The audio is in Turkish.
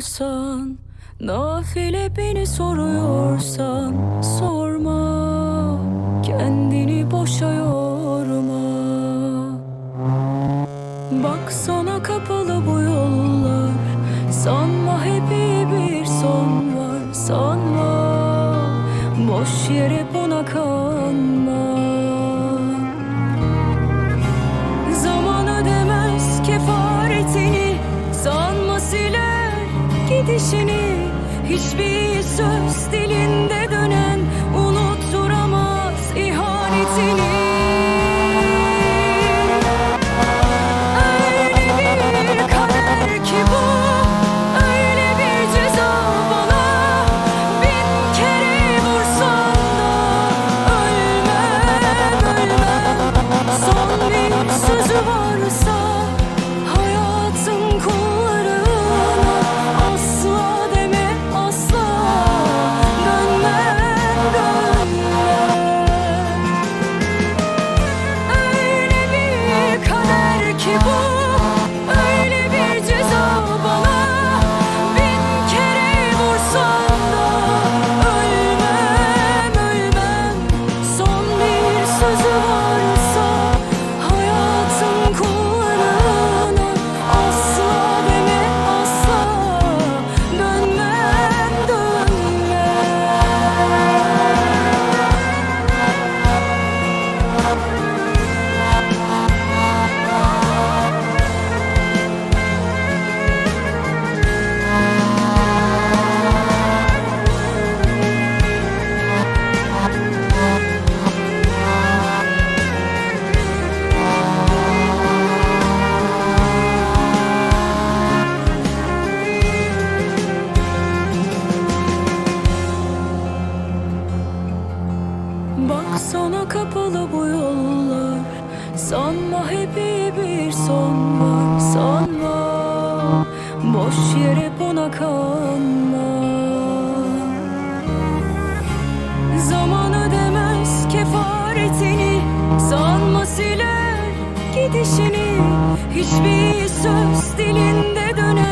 soruyorsan Nafile beni soruyorsan Sorma. Kendini boşa yorma. Bak sana kapalı bu yollar. Sanma hep iyi bir son var Sanma. Boş yere buna kanma gidişini Hiçbir söz dilinde kapalı bu yollar. Sanma hep iyi bir son var Sanma. Boş yere buna kanma. Zaman ödemez kefaretini Sanma siler gidişini. Hiçbir söz dilinde dönen